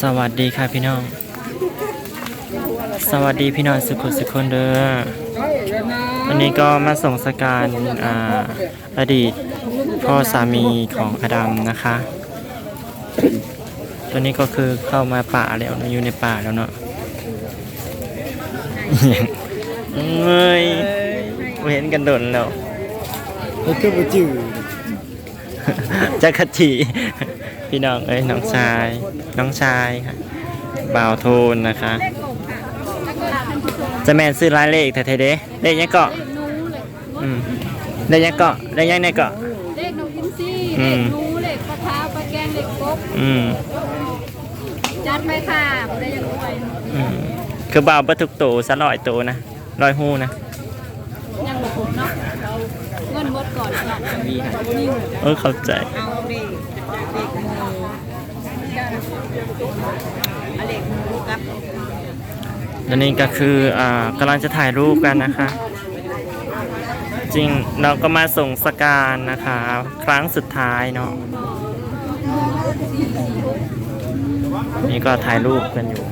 สวัสดีค่ะพี่น้อง สวัสดีพี่น้องสุขุสุขคนเด้อวันนี้ก็มาส่งสการอ่าอดีตพ่อสามีของอดัมนะคะ ตัวนี้ก็คือเข้ามาป่าแล้วนะอยู่ในป่าแล้วเนาะเอ้ยบ่เห็นกันโดนแล้วมันก็มาจืดจักรจี พี่น้องเอ้ยน้องชาย น้องชายค่ะบ่าวโทนนะคะ จะแมนซื้อรายเลขแต่เทเดเลขยังเกาะอืมเลขยังเกาะเลขยังในเกาะเลขนกอินทรีอืเลมขหนูเลขปลาเท้าปลาแกงเลขกบอืมจัดไปค่ะบ่ได้ยังรวยอืมคือบ่าวประทุกโตสะลอยโตนะลอยหูนะยังบ่ครบเนาะเงินหมดก่อนเนาะมีค่ะนี่เออเข้าใจเอาเลขเลขหมูอเลขหมูกับแล้วนี่ก็คืออ่ากำลังจะถ่ายรูปกันนะคะ จริงเราก็มาส่งสการนะคะ ครั้งสุดท้ายเนาะนี่ก็ถ่ายรูปกันอยู่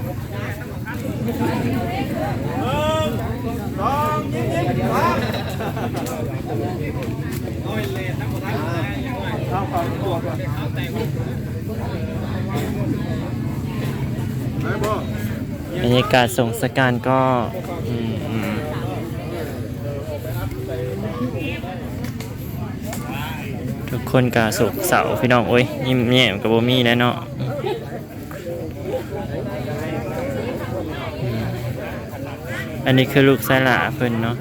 บ บรรยากาศสงสการก็ทุกคนกาสุกเสาพี่น้องโอ้ยยิ้มแย้มกับโบมี่แล้วเนาะอันนี้คือลูกไซหลาเพิ่นเนาะ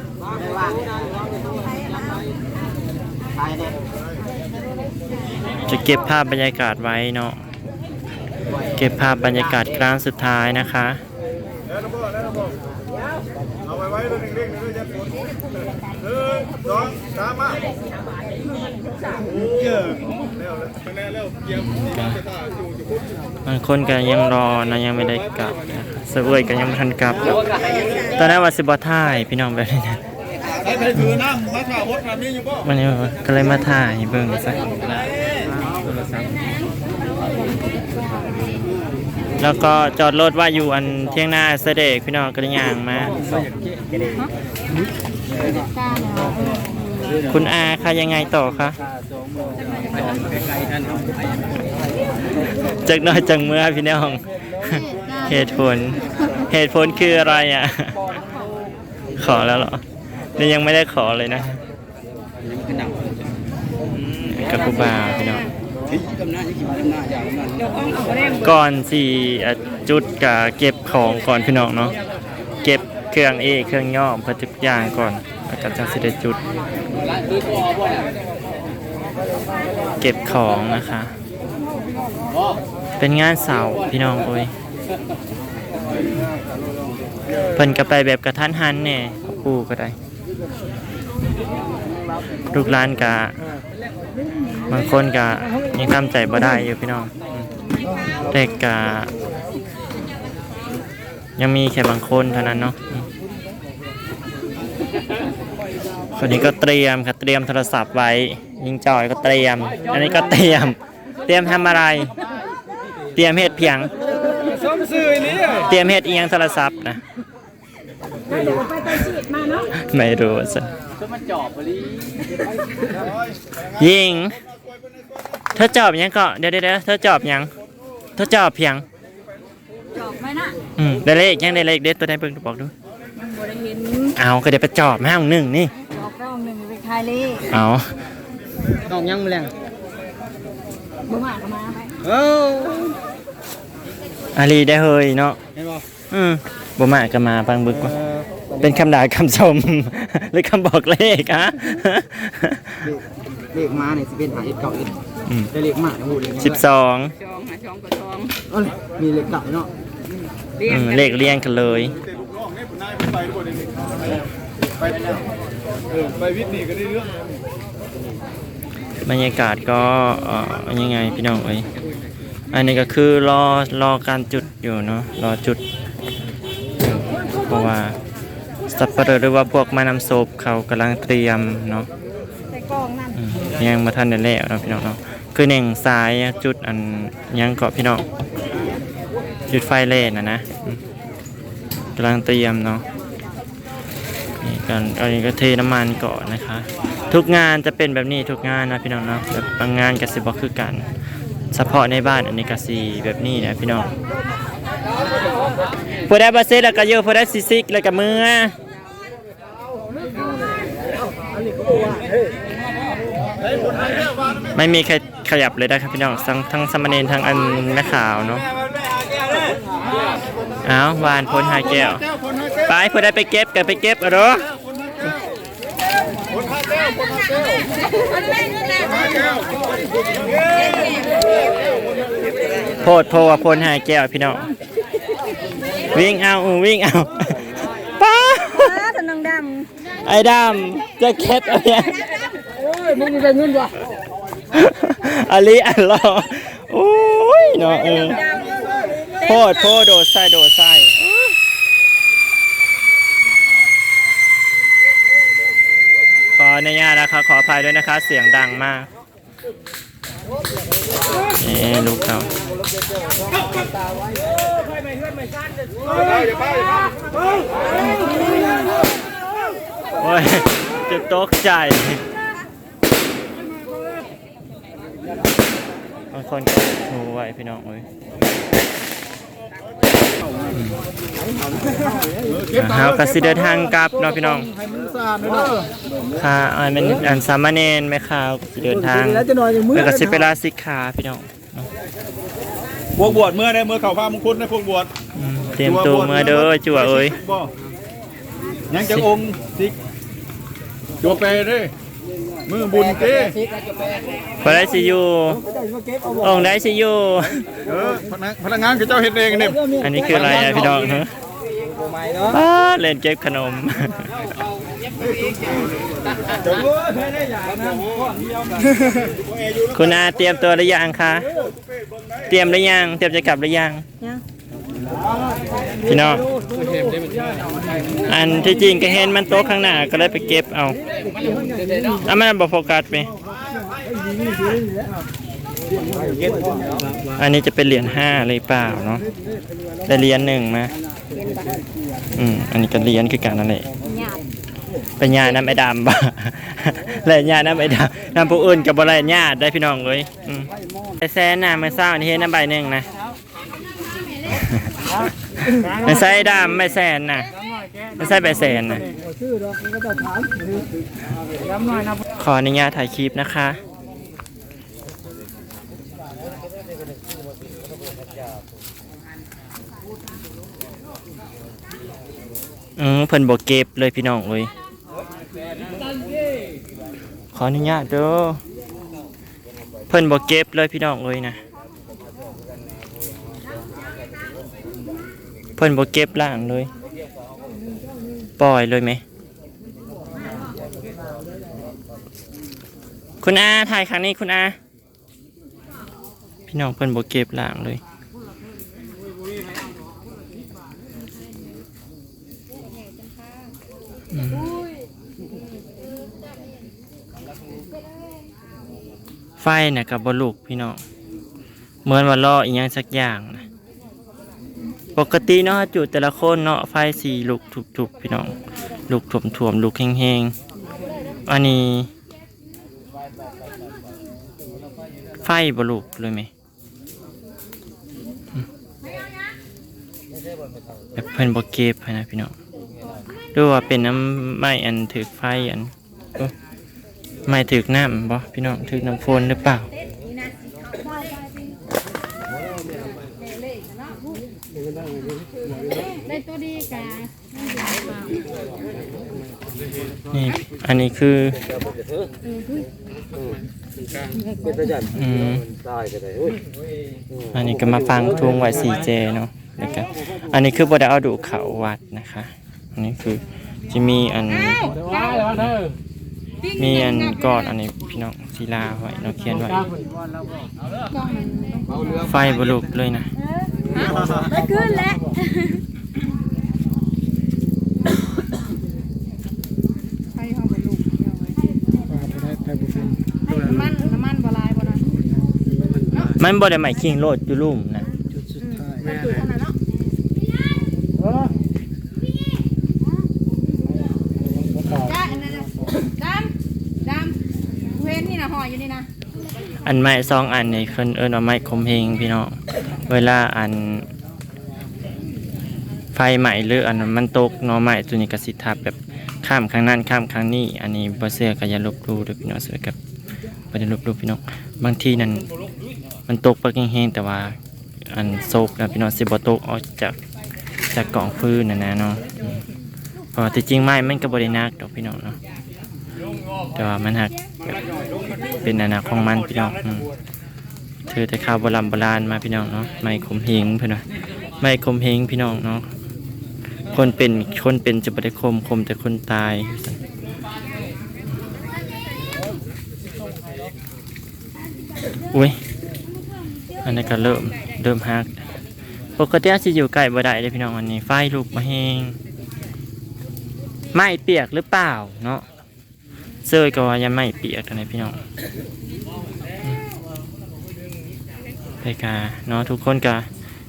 จะเก็บภาพบรรยากาศไว้เนาะเก็บภาพบรรยากาศครั้งสุดท้ายนะคะเอาไว้ไว้ตัวหนึ่งเด้งหนึ่งจะฝนหนึ่งสองสามมาโอ้เร็วแล้วคนนเร็วเกี่ยวจะท่าจูจะพุทธบางคนก็ยังรอนะยังไม่ได้กลับนะคะเวยก็ยังไม่ทันกลับตอนนั้ว่าสิบถ่ายพี่น้องแบบนี้นะใครไปน้ำมาข่าวพดแบบนี้อยู่ป่ะวันก็เลยมาถ่ายเบิ่งสัก แล้วก็จอดรถว่าอยู่อันเที่ยงหน้าเสด็จพี่น้องก็เลยย่างมา คุณอาคะยังไงต่อคะจากน้อยจากเมื่อพี่น้อง เหตุผล เหตุผลคืออะไรอะ ขอแล้วเหรอนี่ยังไม่ได้ขอเลยนะกับกูบาพี่น้อง ก่อนสี่อะจุดกับเก็บของก่อนพี่น้องเนาะเก็บเครื่องเอเครื่องย่อเพื่อทุกอย่างก่อนแล้วก็จังสิได้จุด เก็บของนะคะ เป็นงานเสาร์พี่น้องโอ้ยเพิ่นก็ไปแบบกระทันหันเนี่ยปู่ก็ได้ลูกหลานกะ บางคนกะยังทำใจบ่ได้อยู่พี่น้องอืมแต่กะยังมีแค่บางคนเท่านั้นเนาะอืมคนนี้ก็เตรียมค่ะเตรียมโทรศัพท์ไว้ ยิงจอยก็เตรียม อันนี้ก็เตรียม เตรียมทำอะไร เตรียมเฮ็ดเพียงส้มซื้อนี่เตรียมเฮ็ดอีหยังโทรศัพท์นะไม่รู้สิยิงเธอจอบหยังก็เดี๋ยวเดี๋ยวเดี๋ยวเธอจอบหยังเธอจอบเพียงจอบไหมน่ะอืมได้เลขยังได้เลขเด็ดตัวไหนเบิ่งบอกดูมันบ่ได้เห็นเอาก็เดี๋ยวไปจอบมาห้องหนึ่งนี่จอบรอบหนึงไปขายเลขเอาน้องยังแรงบ่มาก็มาไปเอ้าอาลีได้เฮยเนาะเห็นป่ะอืมบ่มาก็มาปังบึกว่าเป็นคำด่าคำชมหรือคำบอกเลขอะเลขมาเนี่ยสิเป็นหาเอ็ดเก่าเอ็ด อืมแต่เลขมาเนี่ยพูดเลขสิบสองจองหาจองก็จองเอ้ยมีเลขเก่าเนาะอืมเลขเรียงกันเลยน้องนี่ผมนายไปด้วยนี่ไปเออไปวิทย์นี่ก็ได้เรื่องบรรยากาศก็เอ่อยังไงพี่น้องเอ้ยอันนี้ก็คือรอรอการจุดอยู่เนาะรอจุด เพราะว่าสับปะเลอหรือว่าพวกมานำศพเขากำลังเตรียมเนาะใส่กล่องนั่น อืมยังมาทันได้แล้วเนาะพี่น้องเนาะ คือหน่งสายจุดอันยังเกาะพี่น้องจุดไฟเล่นนะนะกำลังเตรียมเนาะนี่กันอันนี้ก็เทน้ำมันก่อนนะคะ ทุกงานจะเป็นแบบนี้ทุกงานนะพี่น้องเนาะแบบบางงานกับสิบอกคือกันเฉพาะในบ้านอันนี้ก็สีแบบนี้นะพี่น้องผู้ได้บาเซแล้วก็โยผู้ได้ซิซิกแล้วก็มือไม่มีใคร ขยับเลยนะครับพี่น้องทั้งทั้งสามเณรทั้งอันแม่ขาวเนาะอ้าววานพ้นหาแก้วแก้วคนห้าแก้วไปผู้ได้ไปเก็บกันไปเก็บเอาเด้อคนห้าแก้วคนห้าแก้วคนห้าแก้วโพดโพว่าพ้นหาแก้วพี่น้องวิ่งเอาอู้วิ่งเอาป้าถนนดไอ้ดำจะเก็บเอาเนี่ยโอ้ยมึงมีแต่เงินวะ อลีอันรอโอ้ยเนาะเออโพดโพดโดดใส่โดดใส่ขออนุญาตนะคะ ขออภัยด้วยนะคะ เสียงดังมากนี่ลูกเขาอย่าโอ้ยจะตกใจบาง คนก็หูไว้พี่น้องเว้ยอ่าเฮากสิเดินทางกลับเนาะพี่น้องให้มันสะอาดเลยเนาะค่ะอันเป็นอันสามเณรแม่ข่าวก็สิเดินทางแล้วจะนอนอย่างมือแล้วก็สิไปลาสิกขาพี่น้องพวกบวชเมื่อได้เมื่อเขาพามงคุดในพวกบวชอืมเตรียมตัวเมื่อเด้อจั่วเอ้ยบ่ยังจะองค์สิจัวเปเด้ มือบุญเต้พอได้สิอยู่องค์ได้สิอยู่เออพนักพนักงานกับเจ้าเฮ็ดเองเนี่ยอันนี้คืออะไรอะพี่น้องฮะใหม่เนาะป้าดเล่นเก็บขนมคุณอาเตรียมตัวหรือยังคะ เตรียมหรือยัง เตรียมจะกลับหรือยัง พี่น้องอันที่จริงก็เห็นมันโต๊ะข้างหน้าก็เลยไปเก็บเอาอะมันบอกโฟกัสไหมอันนี้จะเป็นเหรียญห้าเลยเปล่าเนาะได้เหรียญหนึ่งมาอืมอันนี้ก็เหรียญคือกันนั่นแหละเป็นญาน้ำไอ้ดำบ่และญาน้ำไอ้ดำน้ำผู้อื่นกับบ่ไรญาได้พี่น้องเลยอืมไปแซนน่ะเมื่อเช้านี่เฮ็ดน้ำใบหนึ่งนะ ไม่ใช่ดำไม่แซนนะไม่ใช่ใบแซนนะขออนุญาตถ่ายคลิปนะคะอืมเพิ่นบ่เก็บเลยพี่น้องเอ้ยขออนุญาตเด้อเพิ่นบ่เก็บเลยพี่น้องเอ้ยนะ เพิ่นบ่เก็บล่างเลย ปล่อยเลยไหม คุณอาถ่ายครั้งนี้คุณอา พี่น้องเพิ่นบ่เก็บล่างเลย ไฟเนี่ยกับบลูกพี่น้อง เหมือนว่าล่ออีกอย่างสักอย่างนะ ปกติเนาะจุดแต่ละคนเนาะไฟสีลุกทุบๆพี่น้องลุกถ่วมๆลุกแห้งๆอันนี้ ไฟบลูกเลยไหมแบบเพิ่นบเก็บนะพี่น้องดูว่าเป็นน้ำไม้อันถือไฟอันไม่ถึกน้ำบ่พี่น้องถึกน้ำฝนหรือเปล่า ได้ตัวดีกานี่ อันนี้คืออืมอันนี้ก็มาฟังทุ่งไว้สีเจเนาะแล้วก็อันนี้คือบไดเอาดูเขาวัดนะคะ อันนี้คือจะมีอัน มีอันกอดอันนี้พี่น้องศิลาไว้เนาะเขียนไว้ ไฟบลุกเลยนะ ไม่ขึ้นแล้วไฟห้องเป็นลูกน้ำมันน้ำมันบลายบ่นะมันบ่ได้หมายคิงโลดอยู่ลุ่มนะม่จุดเท่านั้นเนาะเออจ้าอันนั้นน่ะดำดำเว้นนี่นะห่ออยู่นี่นะอันไม้สองอันนี่เพิ่นเอิ้นว่าไม้คมเพงพี่น้อง เวลาอัน ไฟไหม้หรืออันมันตกน่อไม้ตัวนี้กสิทับแบบข้ามข้งนั้นข้ามข้งนี้ อันนี้บ่เชื่อก็อย่าลบหลู่เด้อพี่น้องเชื่อกับบ่ได้ลบหลู่พี่น้องบางทีนั่นมันตกไปแห้งๆแต่ว่าอันโซกนะพี่น้องสิบ่ตกออกจากจากกล่องฟืนน่ะนะเนาะอืมเพราะว่าที่จริงไม้มันก็บ่ได้นักดอกพี่น้องเนาะแต่ว่ามันหักเป็นอนาของมันพี่น้องอ ถือแต่ข้าวโบราณโบราณมาพี่น้องเนาะไม้ขมเหงเพิ่นว่าไม้ขมเหงพี่น้องเนาะคนเป็นคนเป็นจะบ่ได้คมคมแต่คนตายอุ้ยอันนี้ก็เริ่มเริ่มฮักปกติอาจจะอยู่ใกล้บ่ได้เลยพี่น้องอันนี้ไฟลุกมาแห้งไม่เปียกหรือเปล่าเนาะเซยก็ว่ายังไม่เปียกนะพี่น้อง ไปกาเนาะทุกคนก็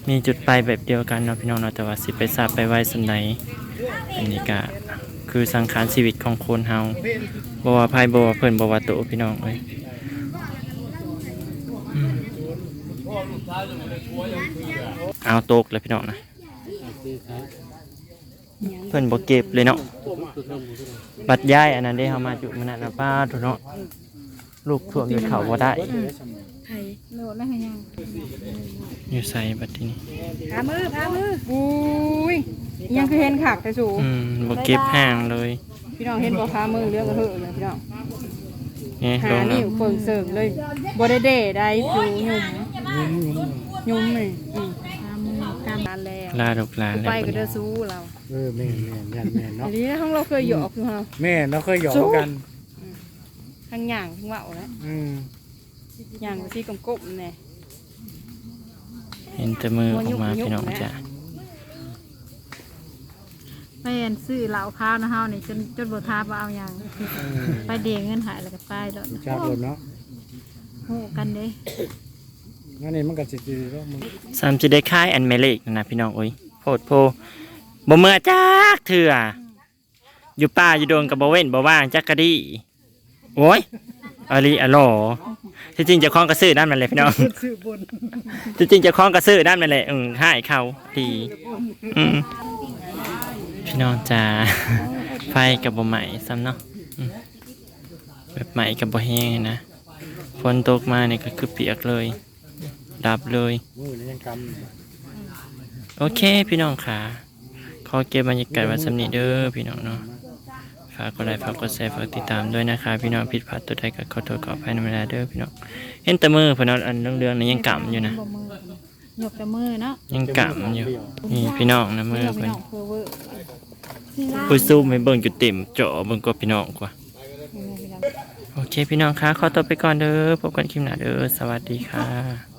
มีจุดไปแบบเดียวกันเนาะพี่น้องเนาะแต่ว่าสิไปทราบไปไว้สันใดอันนี้ก็คือสังขารชีวิตของคนเฮาบว่าภัยบว่าเพิ่นบว่าโตพี่น้องเอ้ยเอาตกเลยพี่น้องนะเพิ่อนบ่เก็บเลยเนาะบัดย้ายอันนั้นได้เฮามาจุมันน่ะนะป้าทุเนาะลูกท่วมอยู่เขาบ่ได้ โหลดแล้วให้ยังอยู่ใส่บัดทีนี้พามือพามืออุ้ยยังคือเห็นขักแต่สูอืมบ่เก็บห่างเลยพี่น้องเห็นบ่พามือเรื่องกระเถอะเลยพี่น้องนี่หาลงนี่แล้วเปิงเสริมเลยบ่ได้เด้ได้สูหยุ่มยุ่มนี่อืมพามือตามร้านแล้วลาลูกหลานแล้วไปบัก็ดเด้นี้อสู้เราเออแม่แม่ยันแม่อัเนาะนนี้ห้องเราเคยหยอกอยู่ฮะแม่เราเคยหยอกกันทั้งหย่างทั้งเว่าแล้วอืม หย่างที่กลมๆเนี่ยเห็นแต่มือออกมาพี่น้องจ้ะไปเห็นซื้อเหล้าข้าวนะเฮานี่จนจนบ่ทาบ่เอาหยังไปเดงเงินหายแล้วก็ไปแล้วชาบนเนาะโหกันเด้งั้นนี่มันก็สิดีแล้วมึงซ้ำสิได้ค่ายอันแม่เล็กนั่นนะพี่น้องโอ้ยโพดโพบ่เมื่อจักเถื่ออยู่ป่าอยู่ดงกับบ่เว้นบ่ว่างจักกะดีโอ้ย อาลีอะโหลที่จริงเจะคล้าของกระซื้อด้านมันเลยพี่น้องซื้อบนที่จริงเจะคล้าของกระซื้อด้านมันเลยอืมให้เขาดีอืมพี่น้องจ้าไฟกับบ่ใหม่ซ้ำเนาะอืมแบบใหม่กับบ่แห้งนะฝนตกมาเนี่ยก็คือเปียกเลย ดับเลย มือนี่ยังกโอเคพี่น้องค่ะ ขอเก็บบรรยากาศไว้สำนีเด้อพี่น้องเนาะฝากกดไลค์ฝากกดแชร์ฝากติดตามด้วยนะคะพี่น้องผิดพลาดตัวใดก็ขอโทษขออภัยในเวลาเด้อพี่น้องเห็นแต่มือพี่น้องอันเรื่องๆนี้ยังกำอยู่นะบ่มือหยกแต่มือเนาะยังกำอยู่นี่พี่น้องนะมือพี่เพิ่นน้องเพอเวอร์ปุ้ยซูมให้เบิ่งจุดเต็มเจาะเบิ่งกว่าพี่น้องกว่า โอเคพี่น้องคะขอตัวไปก่อนเด้อพบกันคลิปหน้าเด้อสวัสดีค่ะ